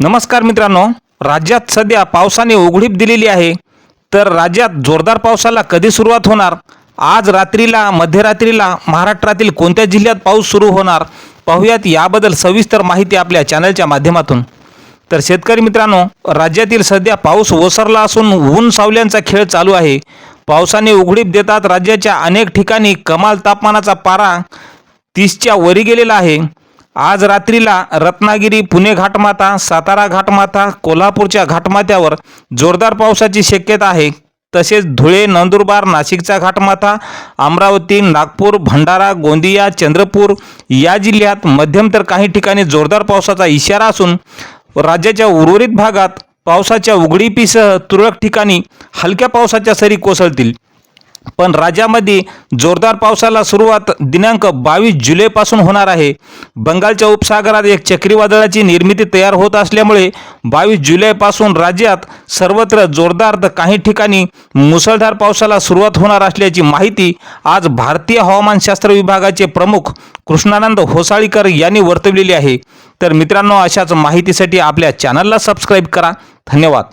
नमस्कार मित्रांनो राज्यात सध्या पावसाने उघडीप दिलेली आहे. तर राज्यात जोरदार पावसाला कधी सुरुवात होणार? आज रात्रीला मध्यरात्रीला महाराष्ट्रातील कोणत्या जिल्ह्यात पाऊस सुरू होणार? पाहुयात याबद्दल सविस्तर माहिती आपल्या चॅनलच्या माध्यमातून. तर शेतकरी मित्रांनो राज्यातील सध्या पाऊस ओसरला असून ऊन सावल्यांचा खेळ चालू आहे. पावसाने उघडीप देतात राज्याच्या अनेक ठिकाणी कमाल तापमानाचा पारा तीसच्या वरी गेलेला आहे. आज रात्रीला रत्नागिरी पुणे घाटमाथा सातारा घाटमाथा कोल्हापूरच्या घाटमाथ्यावर जोरदार पावसाची शक्यता आहे. तसेच धुळे नंदुरबार नाशिकचा घाटमाथा अमरावती नागपूर भंडारा गोंदिया चंद्रपूर या जिल्ह्यात मध्यम तर काही ठिकाणी जोरदार पावसाचा इशारा असून राज्याच्या उर्वरित भागात पावसाच्या उघडीपीसह तुरळक ठिकाणी हलक्या पावसाच्या सरी कोसळतील. पण राज्यामध्ये जोरदार पावसाला सुरुवात दिनांक बावीस जुलैपासून होणार आहे. बंगालच्या उपसागरात एक चक्रीवादळाची निर्मिती तयार होत असल्यामुळे बावीस जुलैपासून राज्यात सर्वत्र जोरदार तर काही ठिकाणी मुसळधार पावसाला सुरुवात होणार असल्याची माहिती आज भारतीय हवामानशास्त्र विभागाचे प्रमुख कृष्णानंद होसाळीकर यांनी वर्तवलेली आहे. तर मित्रांनो अशाच माहितीसाठी आपल्या चॅनलला सबस्क्राईब करा. धन्यवाद.